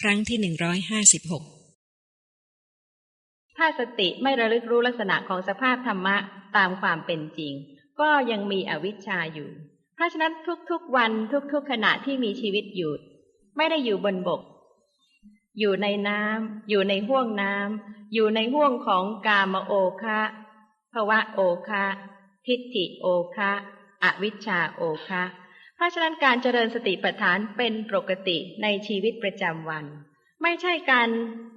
ครั้งที่หนึ่งร้อยห้าสิบหกถ้าสติไม่ระลึกรู้ลักษณะของสภาพธรรมะตามความเป็นจริง ก็ยังมีอวิชชาอยู่ เพราะฉะนั้นทุกๆวันทุกๆขณะที่มีชีวิตอยู่ ไม่ได้อยู่บนบก อยู่ในน้ำอยู่ในห้วงน้ำอยู่ในห้วงของกามโอคะภวะโอคะทิฏฐิโอคะอวิชชาโอคะ เพราะฉะนั้นการเจริญสติปัฏฐานเป็นปกติในชีวิตประจำวัน ไม่ใช่การ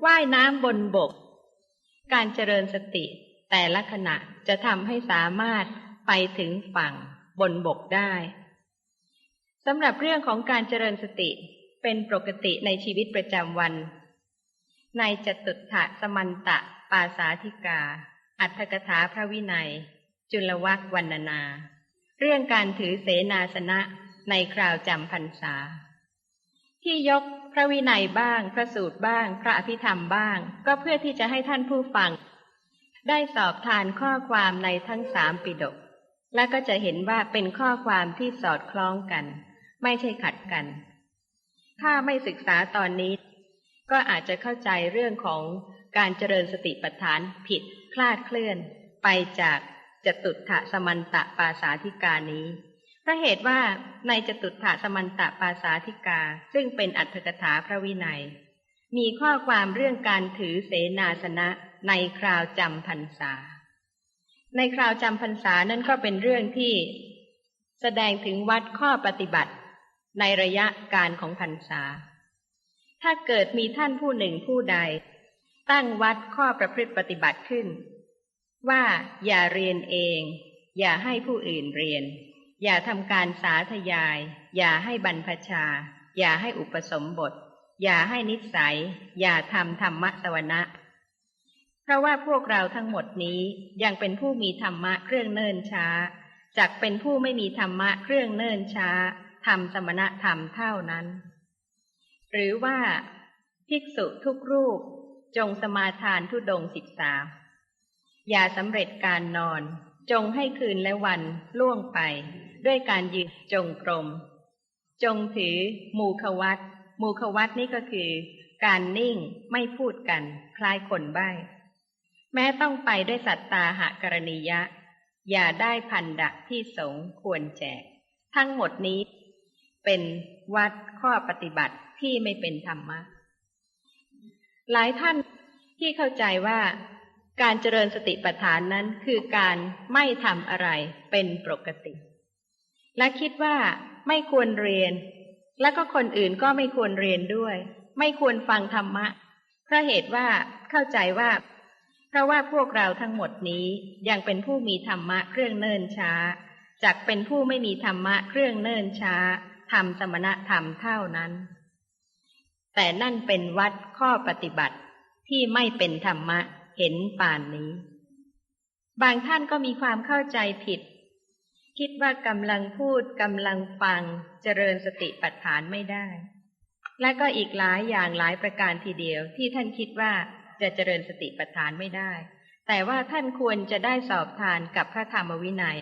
ว่ายน้ำบนบก การเจริญสติ แต่ละขณะจะทำให้สามารถไปถึงฝั่งบนบกได้สำหรับเรื่องของการเจริญสติเป็นปกติในชีวิตประจำวัน ในจตุถะสมันตะ ปาสาธิกา อัตถกถาพระวินัย จุลวักวรรณนา เรื่องการถือเสนาสนะ ในคราวจำพรรษา ที่ยกพระวินัยบ้าง พระสูตรบ้าง พระอภิธรรมบ้าง ก็เพื่อที่จะให้ท่านผู้ฟัง ได้สอบทานข้อความในทั้งสามปิฎกและก็จะเห็นว่าเป็นข้อความที่สอดคล้องกัน ไม่ใช่ขัดกัน ถ้าไม่ศึกษาตอนนี้ ก็อาจจะเข้าใจเรื่องของการเจริญสติปัฏฐานผิดคลาดเคลื่อน ไปจากจตุถะสมันตะปาสาธิกานี้ ราะเหตุว่าในจตุถะสมันตะปาสาธิกา ซึ่งเป็นอัตถกถาพระวินัย มีข้อความเรื่องการถือเสนาสนะในคราวจำพรรษา ในคราวจำพรรษานั่นก็เป็นเรื่องที่ แสดงถึงวัดข้อปฏิบัติ ในระยะการของพรรษา ถ้าเกิดมีท่านผู้หนึ่งผู้ใด ตั้งวัดข้อประพฤติปฏิบัติขึ้น ว่าอย่าเรียนเอง อย่าให้ผู้อื่นเรียน อย่าทำการสาธยาย อย่าให้บรรพชา อย่าให้อุปสมบท อย่าให้นิสัย อย่าทำธรรมะสวนะ เพราะว่าพวกเราทั้งหมดนี้ยังเป็นผู้มีธรรมะเครื่องเนิ่นช้าจักเป็นผู้ไม่มีธรรมะเครื่องเนิ่นช้าทำสมณธรรมเท่านั้น หรือว่า ภิกษุทุกรูปจงสมาทานทุดงสิบสามอย่าสำเร็จการนอน จงให้คืนและวันล่วงไป ด้วยการยืนจงกรม จงถือมูขวัตมูขวัตนี่ก็คือ การนิ่งไม่พูดกัน คล้ายคนใบ้ แม้ต้องไปด้วยสัตตาหกรณียะ อย่าได้พันดะที่สงควรแจก ทั้งหมดนี้ เป็นวัดข้อปฏิบัติที่ไม่เป็นธรรมะ หลายท่านที่เข้าใจว่าการเจริญสติปัฏฐานนั้นคือการไม่ทำอะไรเป็นปกติ และคิดว่าไม่ควรเรียน และก็คนอื่นก็ไม่ควรเรียนด้วย ไม่ควรฟังธรรมะ เพราะเหตุว่าเข้าใจว่า เพราะว่าพวกเราทั้งหมดนี้ยังเป็นผู้มีธรรมะเครื่องเนิ่นช้าจากเป็นผู้ไม่มีธรรมะเครื่องเนิ่นช้าทำสมณธรรมเท่านั้น แต่นั่นเป็นวัดข้อปฏิบัติที่ไม่เป็นธรรมะเห็นป่านนี้ บางท่านก็มีความเข้าใจผิด คิดว่ากำลังพูดกำลังฟังเจริญสติปัฏฐานไม่ได้ และก็อีกหลายอย่างหลายประการทีเดียวที่ท่านคิดว่าจะเจริญสติปัฏฐานไม่ได้ แต่ว่าท่านควรจะได้สอบทานกับพระธรรมวินัย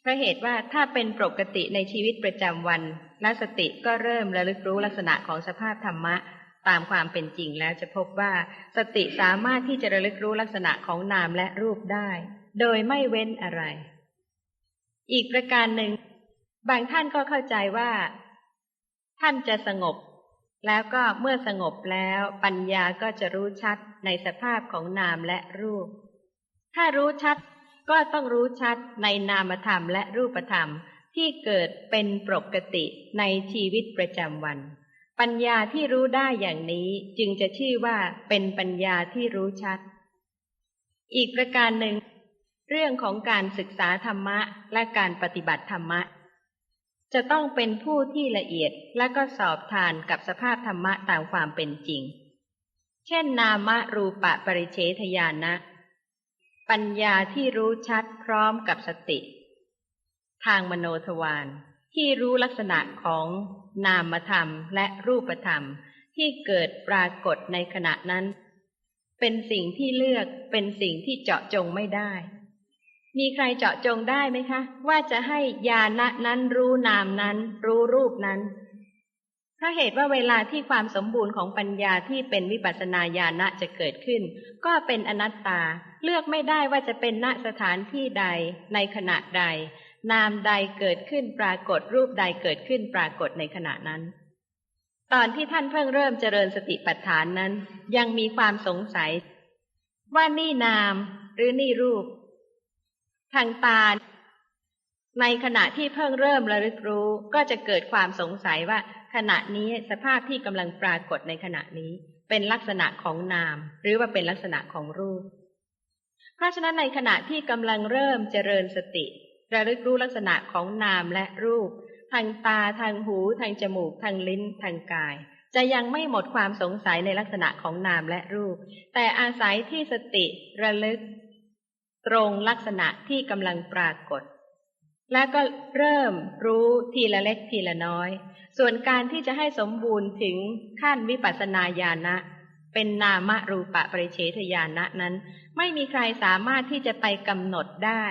เพราะเหตุว่าถ้าเป็นปกติในชีวิตประจำวันและสติก็เริ่มระลึกรู้ลักษณะของสภาพธรรมะตามความเป็นจริงแล้วจะพบว่า สติสามารถที่จะระลึกรู้ลักษณะของนามและรูปได้ โดยไม่เว้นอะไร อีกประการหนึ่ง บางท่านก็เข้าใจว่า ท่านจะสงบ แล้วก็เมื่อสงบแล้วปัญญาก็จะรู้ชัดในสภาพของนามและรูป ถ้ารู้ชัดก็ต้องรู้ชัดในนามธรรมและรูปธรรมที่เกิดเป็นปกติในชีวิตประจำวัน ปัญญาที่รู้ได้อย่างนี้จึงจะชื่อว่าเป็นปัญญาที่รู้ชัด อีกประการหนึ่ง เรื่องของการศึกษาธรรมะและการปฏิบัติธรรมะ จะต้องเป็นผู้ที่ละเอียดและก็สอบทานกับสภาพธรรมะตามความเป็นจริง เช่น นามรูปะปริเฉทญาณนะปัญญาที่รู้ชัดพร้อมกับสติ ทางมโนทวารที่รู้ลักษณะของนามธรรมและรูปธรรมที่เกิดปรากฏในขณะนั้น เป็นสิ่งที่เลือกเป็นสิ่งที่เจาะจงไม่ได้ มีใครเจาะจงได้ไหมคะ ว่าจะให้ญาณนั้นรู้นามนั้น รู้รูปนั้นพเพราะเหตุว่าเวลาที่ความสมบูรณ์ของปัญญาที่เป็นวิปัสสนาญาณะจะเกิดขึ้น ก็เป็นอนัตตา เลือกไม่ได้ว่าจะเป็นณสถานที่ใดในขณะใด นามใดเกิดขึ้นปรากฏรูปใดเกิดขึ้นปรากฏในขณะนั้น ตอนที่ท่านเพิ่งเริ่มเจริญสติปัฏฐานนั้น ยังมีความสงสัย ว่านี่นามหรือนี่รูป ทางตา ในขณะที่เพิ่งเริ่มระลึกรู้ ก็จะเกิดความสงสัยว่า ขณะนี้สภาพที่กำลังปรากฏในขณะนี้ เป็นลักษณะของนาม หรือว่าเป็นลักษณะของรูป เพราะฉะนั้นในขณะที่กำลังเริ่มเจริญสติ ระลึกรู้ลักษณะของนามและรูป ทางตาทางหู ทางจมูก ทางลิ้น ทางกายจะยังไม่หมดความสงสัยในลักษณะของนามและรูป แต่อาศัยที่สติระลึก ตรงลักษณะที่กำลังปรากฏ และก็เริ่มรู้ทีละเล็กทีละน้อย ส่วนการที่จะให้สมบูรณ์ถึงขั้นวิปัสสนาญาณะ เป็นนามรูปะปริเฉทญาณะนั้น ไม่มีใครสามารถที่จะไปกำหนดได้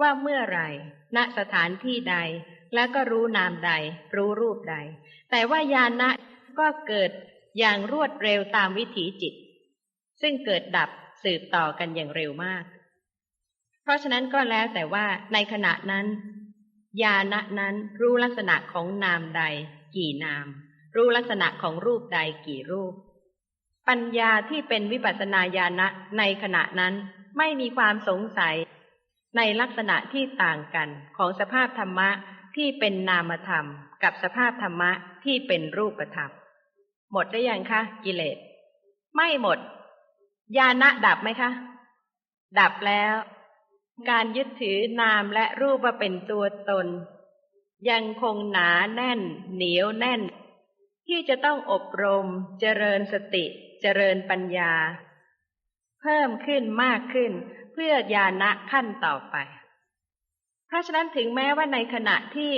ว่าเมื่อไหร่ ณสถานที่ใด แล้วก็รู้นามใด รู้รูปใด แต่ว่าญาณะก็เกิดอย่างรวดเร็วตามวิถีจิต ซึ่งเกิดดับ สืบต่อกันอย่างเร็วมาก เพราะฉะนั้นก็แล้วแต่ว่าในขณะนั้น ญาณะนั้นรู้ลักษณะของนามใด กี่นาม รู้ลักษณะของรูปใดกี่รูป ปัญญาที่เป็นวิปัสสนาญาณะในขณะนั้นไม่มีความสงสัย ในลักษณะที่ต่างกันของสภาพธรรมะที่เป็นนามธรรม กับสภาพธรรมะที่เป็นรูปธรรม หมดได้ยังคะกิเลส ไม่หมด ญาณะดับไหมคะ ดับแล้ว การยึดถือนามและรูปว่าเป็นตัวตน ยังคงหนาแน่น เหนียวแน่น ที่จะต้องอบรม เจริญสติ เจริญปัญญา เพิ่มขึ้นมากขึ้น เพื่อญาณะขั้นต่อไป เพราะฉะนั้นถึงแม้ว่าในขณะที่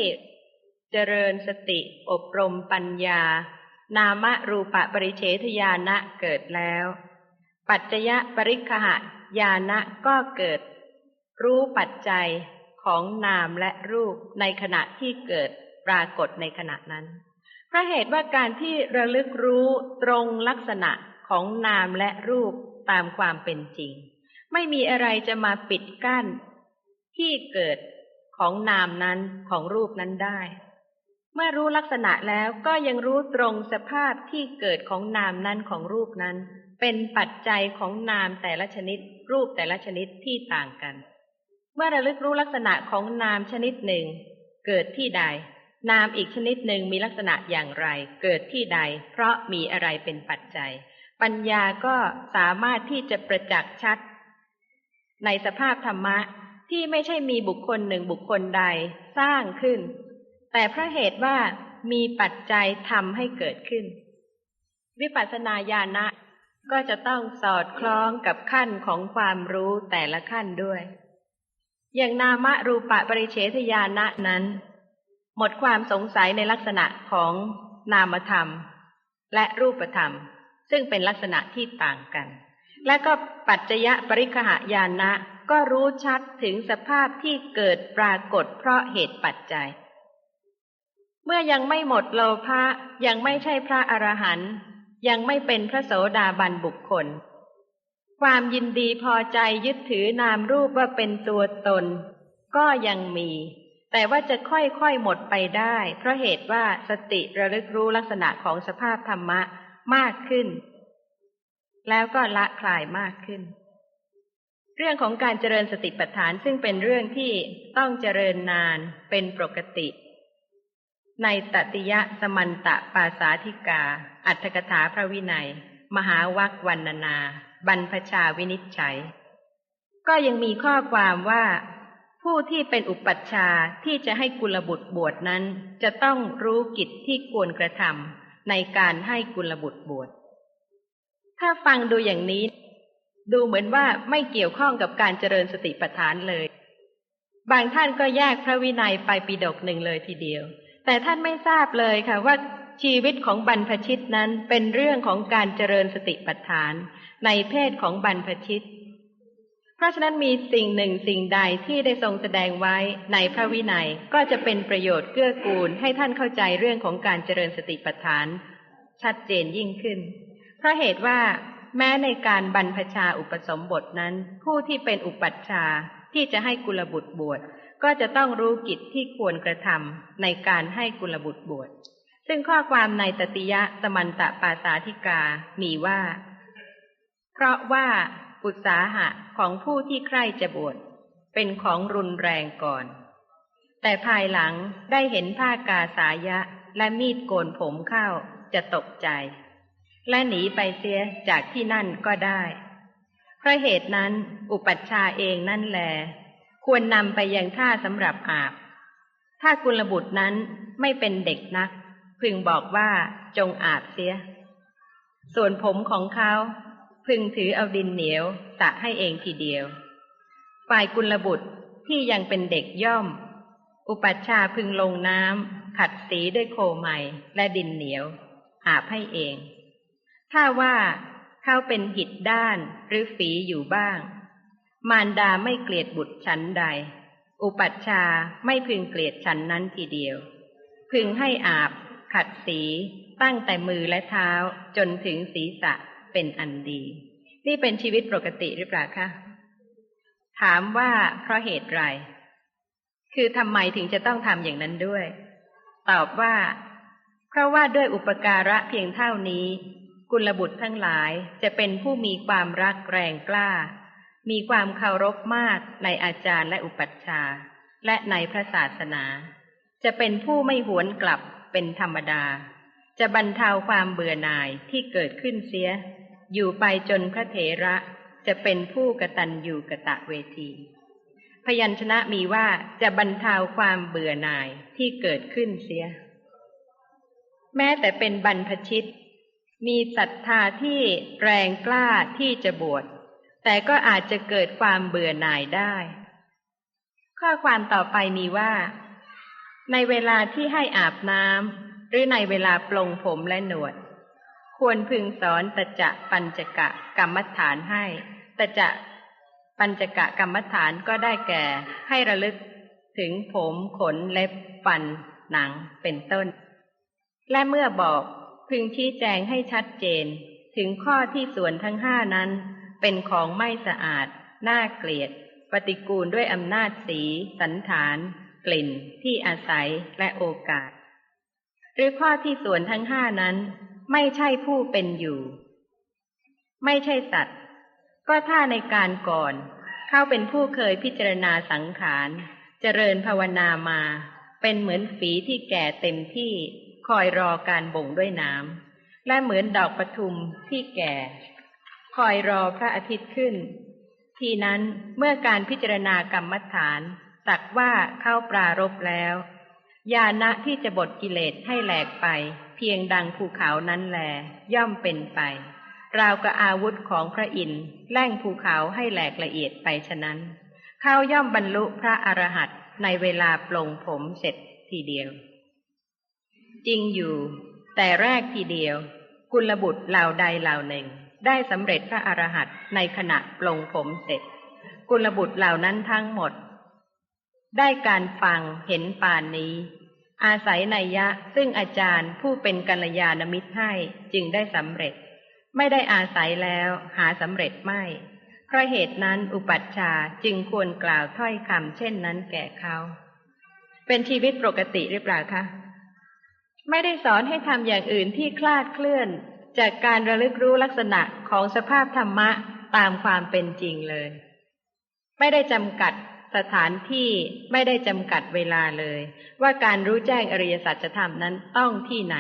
เจริญสติอบรมปัญญา นามรูปะปริเฉทญาณะเกิดแล้ว ปัจจยปริคหะญาณะก็เกิด รู้ปัจจัยของนามและรูปในขณะที่เกิดปรากฏในขณะนั้นเพราะเหตุว่าการที่ระลึกรู้ตรงลักษณะของนามและรูปตามความเป็นจริง ไม่มีอะไรจะมาปิดกั้น ที่เกิดของนามนั้นของรูปนั้นได้ เมื่อรู้ลักษณะแล้วก็ยังรู้ตรงสภาพที่เกิดของนามนั้นของรูปนั้น เป็นปัจจัยของนามแต่ละชนิด รูปแต่ละชนิดที่ต่างกัน เมื่อระลึกรู้ลักษณะของนามชนิดหนึ่ง เกิดที่ใด นามอีกชนิดหนึ่งมีลักษณะอย่างไร เกิดที่ใด เพราะมีอะไรเป็นปัจจัย ปัญญาก็สามารถที่จะประจักษ์ชัด ในสภาพธรรมะที่ไม่ใช่มีบุคคลหนึ่งบุคคลใดสร้างขึ้น แต่เพราะเหตุว่ามีปัจจัยทำให้เกิดขึ้น วิปัสสนาญาณะ ก็จะต้องสอดคล้องกับขั้นของความรู้แต่ละขั้นด้วย อย่างนามรูปะปริเฉทญาณะนั้น หมดความสงสัยในลักษณะของนามธรรม และรูปธรรม ซึ่งเป็นลักษณะที่ต่างกัน และก็ปัจจยปริคหายานะก็รู้ชัดถึงสภาพที่เกิดปรากฏเพราะเหตุปัจจัย เมื่อยังไม่หมดโลภะยังไม่ใช่พระอรหันต์ ยังไม่เป็นพระโสดาบันบุคคล ความยินดีพอใจยึดถือนามรูปว่าเป็นตัวตน ก็ยังมี แต่ว่าจะค่อยๆหมดไปได้ เพราะเหตุว่าสติระลึกรู้ลักษณะของสภาพธรรมะมากขึ้น แล้วก็ละคลายมากขึ้น เรื่องของการเจริญสติปัฏฐานซึ่งเป็นเรื่องที่ต้องเจริญนานเป็นปกติ ในตติยะสมันตะปาสาธิกา อัตถกถาพระวินัย มหาวัควันนานา บรรพชาวินิจฉัย ก็ยังมีข้อความว่า ผู้ที่เป็นอุปัชฌาย์ที่จะให้กุลบุตรบวชนั้น จะต้องรู้กิจที่ควรกระทำในการให้กุลบุตรบวชถ้าฟังดูอย่างนี้ ดูเหมือนว่าไม่เกี่ยวข้องกับการเจริญสติปัฏฐานเลย บางท่านก็แยกพระวินัยไปปีดกหนึ่งเลยทีเดียว แต่ท่านไม่ทราบเลยค่ะว่า ชีวิตของบรรพชิตนั้นเป็นเรื่องของการเจริญสติปัฏฐาน ในเพศของบรรพชิต เพราะฉะนั้นมีสิ่งหนึ่งสิ่งใดที่ได้ทรงแสดงไว้ในพระวินัยก็จะเป็นประโยชน์เกื้อกูลให้ท่านเข้าใจเรื่องของการเจริญสติปัฏฐาน ชัดเจนยิ่งขึ้น เพราะเหตุว่า แม้ในการบรรพชาอุปสมบทนั้น ผู้ที่เป็นอุปัชฌาย์ที่จะให้กุลบุตรบวชก็จะต้องรู้กิจที่ควรกระทำในการให้กุลบุตรบวช ซึ่งข้อความในตติยะสมันตะปาสาธิกามีว่า เพราะว่าอุตสาหะของผู้ที่ใคร่จะบวชเป็นของรุนแรงก่อน แต่ภายหลังได้เห็นผ้ากาสายะและมีดโกนผมเข้าจะตกใจ และหนีไปเสียจากที่นั่นก็ได้เพราะเหตุนั้นอุปัชฌาย์เองนั่นแล ควรนำไปยังท่าสำหรับอาบ ถ้ากุลบุตรนั้นไม่เป็นเด็กนัก พึงบอกว่าจงอาบเสีย ส่วนผมของเขาพึงถือเอาดินเหนียวสะให้เองทีเดียว ฝ่ายกุลบุตรที่ยังเป็นเด็กย่อม อุปัชฌาย์พึงลงน้ำขัดสีด้วยโคใหม่และดินเหนียว อาบให้เอง ถ้าว่าเขาเป็นหิดด้านหรือฝีอยู่บ้าง มารดาไม่เกลียดบุตรชั้นใด อุปัชฌาย์ไม่พึงเกลียดชั้นนั้นทีเดียว พึงให้อาบ ขัดสีตั้งแต่มือและเท้าจนถึงศีรษะเป็นอันดี นี่เป็นชีวิตปกติหรือเปล่าคะถามว่าเพราะเหตุไร คือทำไมถึงจะต้องทำอย่างนั้นด้วย ตอบว่า เพราะว่าด้วยอุปการะเพียงเท่านี้ กุลบุตรทั้งหลายจะเป็นผู้มีความรักแรงกล้า มีความเคารพมากในอาจารย์และอุปัชฌาย์และในพระศาสนา จะเป็นผู้ไม่หวนกลับ เป็นธรรมดา จะบรรเทาความเบื่อหน่ายที่เกิดขึ้นเสีย อยู่ไปจนพระเถระจะเป็นผู้กตัญญูกะตะเวที พยัญชนะมีว่าจะบรรเทาความเบื่อหน่ายที่เกิดขึ้นเสีย แม้แต่เป็นบรรพชิต มีศรัทธาที่แรงกล้าที่จะบวชแต่ก็อาจจะเกิดความเบื่อหน่ายได้ ข้อความต่อไปมีว่า ในเวลาที่ให้อาบน้ำหรือในเวลาปลงผมและหนวด ควรพึงสอนตจะปัญจกะกรรมฐานให้ตจะปัญจกะกรรมฐานก็ได้แก่ ให้ระลึกถึงผมขนเล็บฟันหนังเป็นต้น และเมื่อบอกพึงชี้แจงให้ชัดเจน ถึงข้อที่ส่วนทั้งห้านั้น เป็นของไม่สะอาด น่าเกลียด ปฏิกูลด้วยอำนาจสี สันฐาน กลิ่นที่อาศัยและโอกาส หรือข้อที่ส่วนทั้งห้านั้นไม่ใช่ผู้เป็นอยู่ ไม่ใช่สัตว์ ก็ถ้าในการก่อน เข้าเป็นผู้เคยพิจารณาสังขารเจริญภาวนามา เป็นเหมือนฝีที่แก่เต็มที่คอยรอการบ่งด้วยน้ำและเหมือนดอกปทุมที่แก่ คอยรอพระอาทิตย์ขึ้น ทีนั้นเมื่อการพิจารณากรรมฐาน สักว่าเข้าปรารบแล้ว ญาณะที่จะบดกิเลสให้แหลกไป เพียงดังภูเขานั้นแล ย่อมเป็นไป ราวกับอาวุธของพระอินทร์แล่งภูเขาให้แหลกละเอียดไปฉะนั้น เขาย่อมบรรลุพระอรหันต์ในเวลาปลงผมเสร็จทีเดียว จริงอยู่ แต่แรกทีเดียว กุลบุตรเหล่าใดเหล่าหนึ่ง ได้สำเร็จพระอรหันต์ในขณะปลงผมเสร็จ กุลบุตรเหล่านั้นทั้งหมด ได้การฟังเห็นปานนี้ อาศัยนัยยะซึ่งอาจารย์ผู้เป็นกัลยาณมิตรให้จึงได้สำเร็จ ไม่ได้อาศัยแล้วหาสำเร็จไม่ เพราะเหตุนั้นอุปัชฌาย์จึงควรกล่าวถ้อยคำเช่นนั้นแก่เขา เป็นชีวิตปกติหรือเปล่าคะไม่ได้สอนให้ทำอย่างอื่นที่คลาดเคลื่อน จากการระลึกรู้ลักษณะของสภาพธรรมะตามความเป็นจริงเลย ไม่ได้จำกัด สถานที่ไม่ได้จำกัดเวลาเลย ว่าการรู้แจ้งอริยสัจธรรมนั้นต้องที่ไหน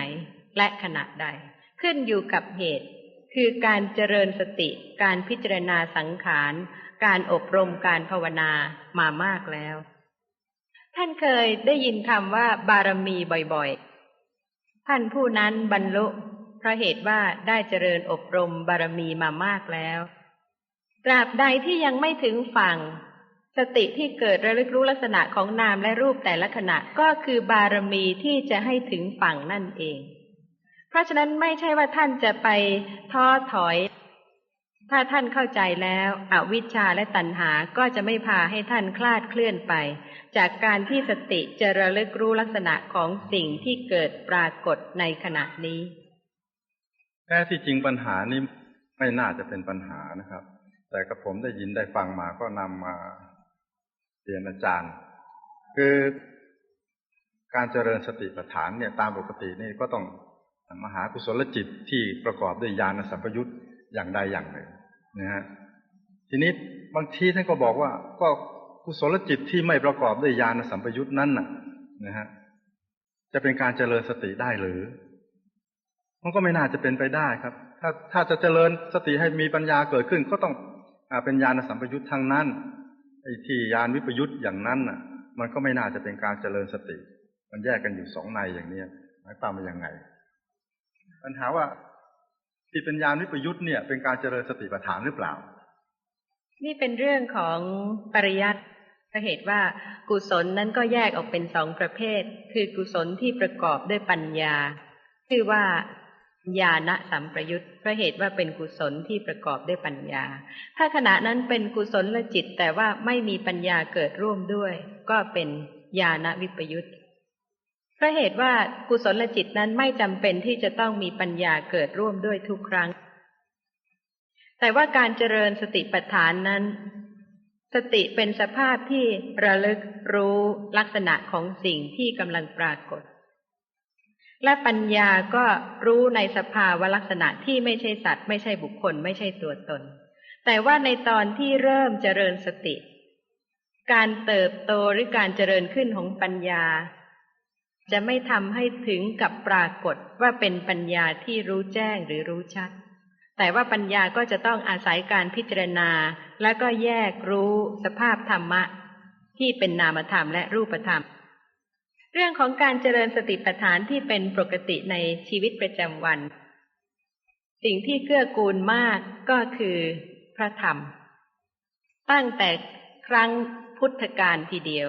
และขณะใด ขึ้นอยู่กับเหตุ คือการเจริญสติ การพิจารณาสังขาร การอบรมการภาวนามามากแล้ว ท่านเคยได้ยินคำว่าบารมีบ่อยๆ ท่านผู้นั้นบรรลุเพราะเหตุว่าได้เจริญอบรมบารมีมามากแล้วตราบใดที่ยังไม่ถึงฝั่ง สติที่เกิดระลึกรู้ลักษณะของนามและรูปแต่ละขณะก็คือบารมีที่จะให้ถึงฝั่งนั่นเอง เพราะฉะนั้นไม่ใช่ว่าท่านจะไปท้อถอย ถ้าท่านเข้าใจแล้วอวิชชาและตัณหาก็จะไม่พาให้ท่านคลาดเคลื่อนไป จากการที่สติจะระลึกรู้ลักษณะของสิ่งที่เกิดปรากฏในขณะนี้แท้ที่จริงปัญหานี้ไม่น่าจะเป็นปัญหานะครับ แต่กับผมได้ยินได้ฟังมาก็นำมา เรียนอาจารย์ คือการเจริญสติปัฏฐานเนี่ยตามปกตินี่ก็ต้องมหากุศลจิตที่ประกอบด้วยญาณสัมปยุตอย่างใดอย่างหนึ่งนะฮะทีนี้บางทีท่านก็บอกว่า ก็กุศลจิตที่ไม่ประกอบด้วยญาณสัมปยุตนั้นน่ะ นะฮะจะเป็นการเจริญสติได้หรือ มันก็ไม่น่าจะเป็นไปได้ครับ ถ้าถ้าจะเจริญสติให้มีปัญญาเกิดขึ้น ก็ต้องอเป็นญาณสัมปยุตทางนั้น ไอ้ที่ญาณวิปยุตอย่างนั้นน่ะ มันก็ไม่น่าจะเป็นการเจริญสติ มันแยกกันอยู่สองในอย่างนี้หมายความว่ายังไง ปัญหาว่าที่เป็นญาณวิปยุตเนี่ย เป็นการเจริญสติปัฏฐานหรือเปล่า นี่เป็นเรื่องของปริยัติเพราะเหตุว่ากุศลนั้นก็แยกออกเป็นสองประเภท คือกุศลที่ประกอบด้วยปัญญาชื่อว่า ญาณสัมประยุตเพราะเหตุว่าเป็นกุศลที่ประกอบด้วยปัญญา ถ้าขณะนั้นเป็นกุศลจิตแต่ว่าไม่มีปัญญาเกิดร่วมด้วย ก็เป็นญาณวิปยุตเพราะเหตุว่ากุศลจิตนั้นไม่จำเป็นที่จะต้องมีปัญญาเกิดร่วมด้วยทุกครั้ง แต่ว่าการเจริญสติปัฏฐานนั้น สติเป็นสภาพที่ระลึกรู้ลักษณะของสิ่งที่กำลังปรากฏ และปัญญาก็รู้ในสภาวะลักษณะที่ไม่ใช่สัตว์ ไม่ใช่บุคคล ไม่ใช่ตัวตน แต่ว่าในตอนที่เริ่มเจริญสติ การเติบโตหรือการเจริญขึ้นของปัญญา จะไม่ทำให้ถึงกับปรากฏว่าเป็นปัญญาที่รู้แจ้งหรือรู้ชัด แต่ว่าปัญญาก็จะต้องอาศัยการพิจารณา และก็แยกรู้สภาพธรรมะ ที่เป็นนามธรรมและรูปธรรม เรื่องของการเจริญสติปัฏฐานที่เป็นปกติในชีวิตประจำวัน สิ่งที่เกื้อกูลมากก็คือพระธรรม ตั้งแต่ครั้งพุทธกาลทีเดียว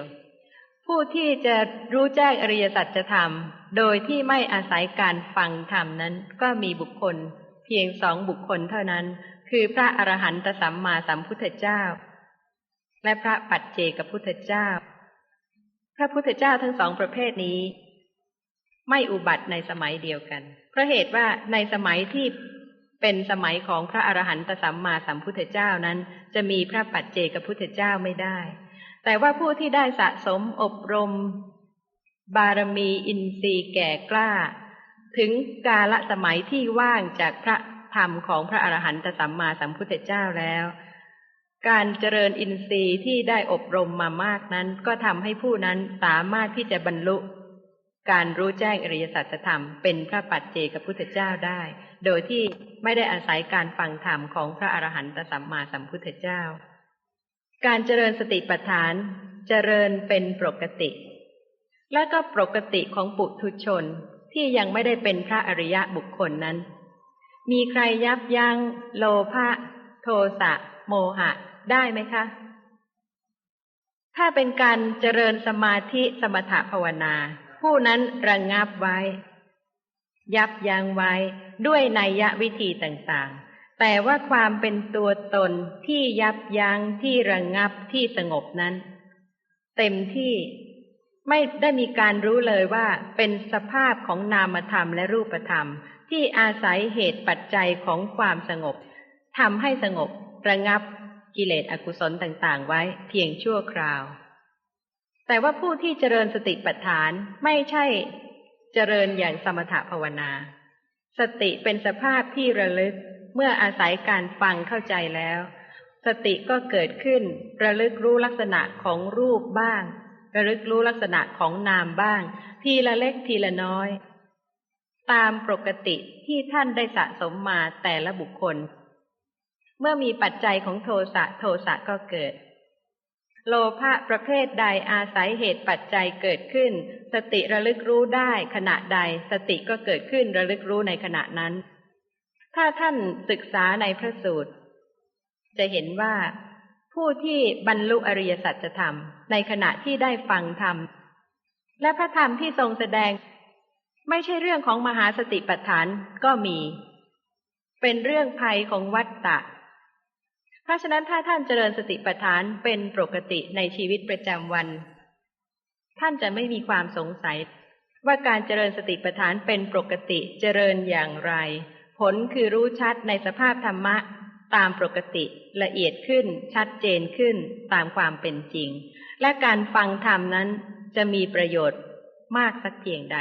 ผู้ที่จะรู้แจ้งอริยสัจธรรม โดยที่ไม่อาศัยการฟังธรรมนั้น ก็มีบุคคล เพียงสองบุคคลเท่านั้น คือพระอรหันตสัมมาสัมพุทธเจ้า และพระปัจเจกพุทธเจ้า พระพุทธเจ้าทั้งสองประเภทนี้ ไม่อุบัติในสมัยเดียวกัน เพราะเหตุว่าในสมัยที่เป็นสมัยของพระอรหันตสัมมาสัมพุทธเจ้านั้น จะมีพระปัจเจกพุทธเจ้าไม่ได้ แต่ว่าผู้ที่ได้สะสมอบรม บารมีอินทรีย์แก่กล้า ถึงกาลสมัยที่ว่างจากพระธรรมของพระอรหันตสัมมาสัมพุทธเจ้าแล้ว การเจริญอินทรีย์ที่ได้อบรมมามากนั้น ก็ทำให้ผู้นั้นสามารถที่จะบรรลุ การรู้แจ้งอริยสัจธรรมเป็นพระปัจเจกพุทธเจ้าได้ โดยที่ไม่ได้อาศัยการฟังธรรมของพระอรหันตสัมมาสัมพุทธเจ้า การเจริญสติปัฏฐานเจริญเป็นปกติ และก็ปกติของปุถุชนที่ยังไม่ได้เป็นพระอริยะบุคคลนั้น มีใครยับยั้งโลภะโทสะโมหะ ได้ไหมคะ ถ้าเป็นการเจริญสมาธิสมถภาวนา ผู้นั้นระงงับไว้ ยับยั้งไว้ด้วยนัยยะวิธีต่างๆ แต่ว่าความเป็นตัวตนที่ยับยั้งที่ระงงับที่สงบนั้น เต็มที่ไม่ได้มีการรู้เลยว่าเป็นสภาพของนามธรรมและรูปธรรม ที่อาศัยเหตุปัจจัยของความสงบทำให้สงบระงับ กิเลสอกุศลต่างๆ ไว้เพียงชั่วคราว แต่ว่าผู้ที่เจริญสติปัฏฐานไม่ใช่เจริญอย่างสมถภาวนา สติเป็นสภาพที่ระลึกเมื่ออาศัยการฟังเข้าใจแล้ว สติก็เกิดขึ้น ระลึกรู้ลักษณะของรูปบ้าง ระลึกรู้ลักษณะของนามบ้าง ทีละเล็กทีละน้อย ตามปกติที่ท่านได้สะสมมาแต่ละบุคคล เมื่อมีปัจจัยของโทสะโทสะก็เกิด โลภะประเภทใดอาศัยเหตุปัจจัยเกิดขึ้น สติระลึกรู้ได้ขณะใด สติก็เกิดขึ้นระลึกรู้ในขณะนั้น ถ้าท่านศึกษาในพระสูตร จะเห็นว่า ผู้ที่บรรลุอริยสัจธรรม ในขณะที่ได้ฟังธรรม และพระธรรมที่ทรงแสดง ไม่ใช่เรื่องของมหาสติปัฏฐานก็มี เป็นเรื่องภัยของวัฏฏะ เพราะฉะนั้นถ้าท่านเจริญสติปัฏฐานเป็นปกติในชีวิตประจำวัน ท่านจะไม่มีความสงสัย ว่าการเจริญสติปัฏฐานเป็นปกติเจริญอย่างไร ผลคือรู้ชัดในสภาพธรรมะตามปกติละเอียดขึ้นชัดเจนขึ้นตามความเป็นจริง และการฟังธรรมนั้นจะมีประโยชน์มากสักเพียงใด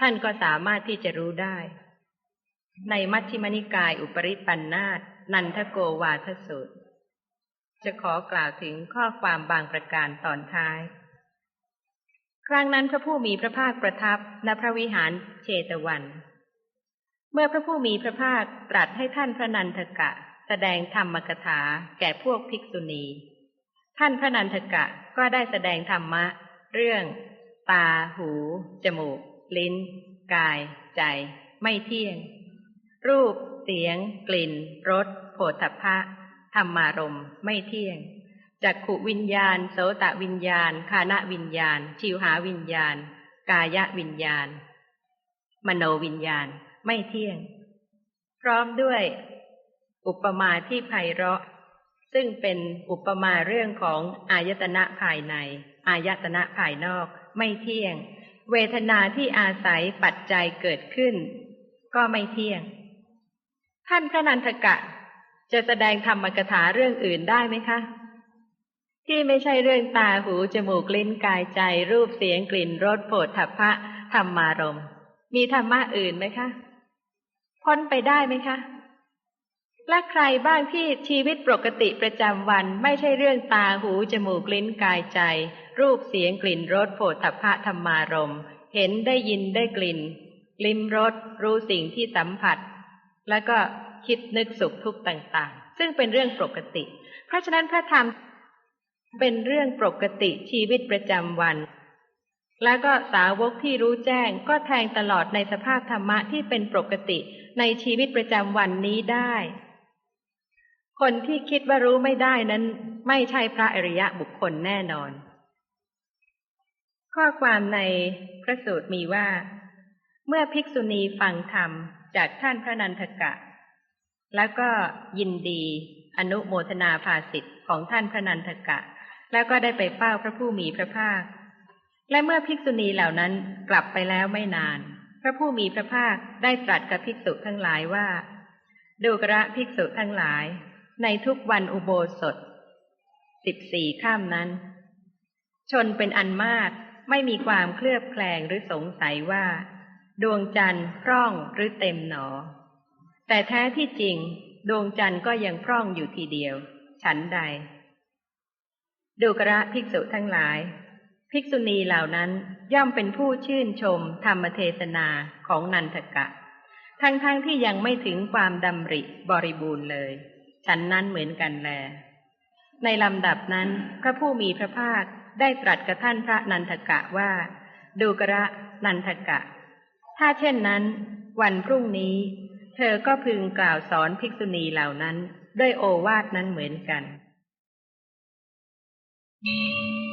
ท่านก็สามารถที่จะรู้ได้ ในมัชฌิมนิกายอุปริปันธาตนันทโกวาทสูตร จะขอกล่าวถึงข้อความบางประการตอนท้าย ครั้งนั้นพระผู้มีพระภาคประทับณพระวิหารเชตวัน เมื่อพระผู้มีพระภาคตรัสให้ท่านพระนันทกะ แสดงธรรมกถาแก่พวกภิกษุณี ท่านพระนันทกะก็ได้แสดงธรรมะ เรื่อง ตา หู จมูก ลิ้น กาย ใจ ไม่เที่ยง รูป เสียง กลิ่น รสโผฏฐัพพะ ธรรมารมณ์ไม่เที่ยงจักขุวิญญาณ โสตวิญญาณ คานวิญญาณ ชิวหาวิญญาณ กายวิญญาณ มโนวิญญาณไม่เที่ยง พร้อมด้วย อุปมาที่ไพเราะ ซึ่งเป็นอุปมาเรื่องของอายตนะภายใน อายตนะภายนอก ไม่เที่ยง เวทนาที่อาศัยปัจจัยเกิดขึ้น ก็ไม่เที่ยง ท่านพระนันทกะ จะแสดงธรรมกถาเรื่องอื่นได้ไหมคะ ที่ไม่ใช่เรื่องตาหูจมูกลิ้นกายใจ รูปเสียงกลิ่นรสโผฏฐัพพะธรรมารมมีธรรมะอื่นไหมคะ พ้นไปได้ไหมคะ และใครบ้างที่ชีวิตปกติประจำวันไม่ใช่เรื่องตาหูจมูกลิ้นกายใจ รูปเสียงกลิ่นรสโผฏฐัพพะธรรมารมเห็นได้ยินได้กลิ่น ลิ้มรสรู้สิ่งที่สัมผัส แล้วก็ คิดนึกสุขทุกข์ต่างๆ ซึ่งเป็นเรื่องปกติ เพราะฉะนั้นพระธรรมเป็นเรื่องปกติชีวิตประจำวัน แล้วก็สาวกที่รู้แจ้งก็แทงตลอดในสภาพธรรมะที่เป็นปกติในชีวิตประจำวันนี้ได้ คนที่คิดว่ารู้ไม่ได้นั้น ไม่ใช่พระอริยะบุคคลแน่นอน ข้อความในพระสูตรมีว่า เมื่อภิกษุณีฟังธรรมจากท่านพระนันทกะ แล้วก็ยินดีอนุโมทนาภาสิทธิ์ของท่านพระนันทกะ แล้วก็ได้ไปเฝ้าพระผู้มีพระภาค และเมื่อภิกษุณีเหล่านั้นกลับไปแล้วไม่นาน พระผู้มีพระภาคได้ตรัสกับภิกษุทั้งหลายว่าดูกระภิกษุทั้งหลาย ในทุกวันอุโบสถสิบสี่ข้ามนั้น ชนเป็นอันมากไม่มีความเคลือบแคลงหรือสงสัยว่า ดวงจันทร์พร่องหรือเต็มหนอ แต่แท้ที่จริง ดวงจันทร์ก็ยังพร่องอยู่ทีเดียว ฉันใด ดูกระภิกษุทั้งหลาย ภิกษุณีเหล่านั้นย่อมเป็นผู้ชื่นชมธรรมเทศนาของนันทกะ ทั้งๆทที่ยังไม่ถึงความดำริบริบูรณ์เลย ฉันนั้นเหมือนกันแล ในลำดับนั้น พระผู้มีพระภาคได้ตรัสกับท่านพระนันทกะว่า ดูกระนันทกะ ถ้าเช่นนั้น วันพรุ่งนี้ เธอก็พึงกล่าวสอนภิกษุณีเหล่านั้น ด้วยโอวาทนั้นเหมือนกัน Thank you.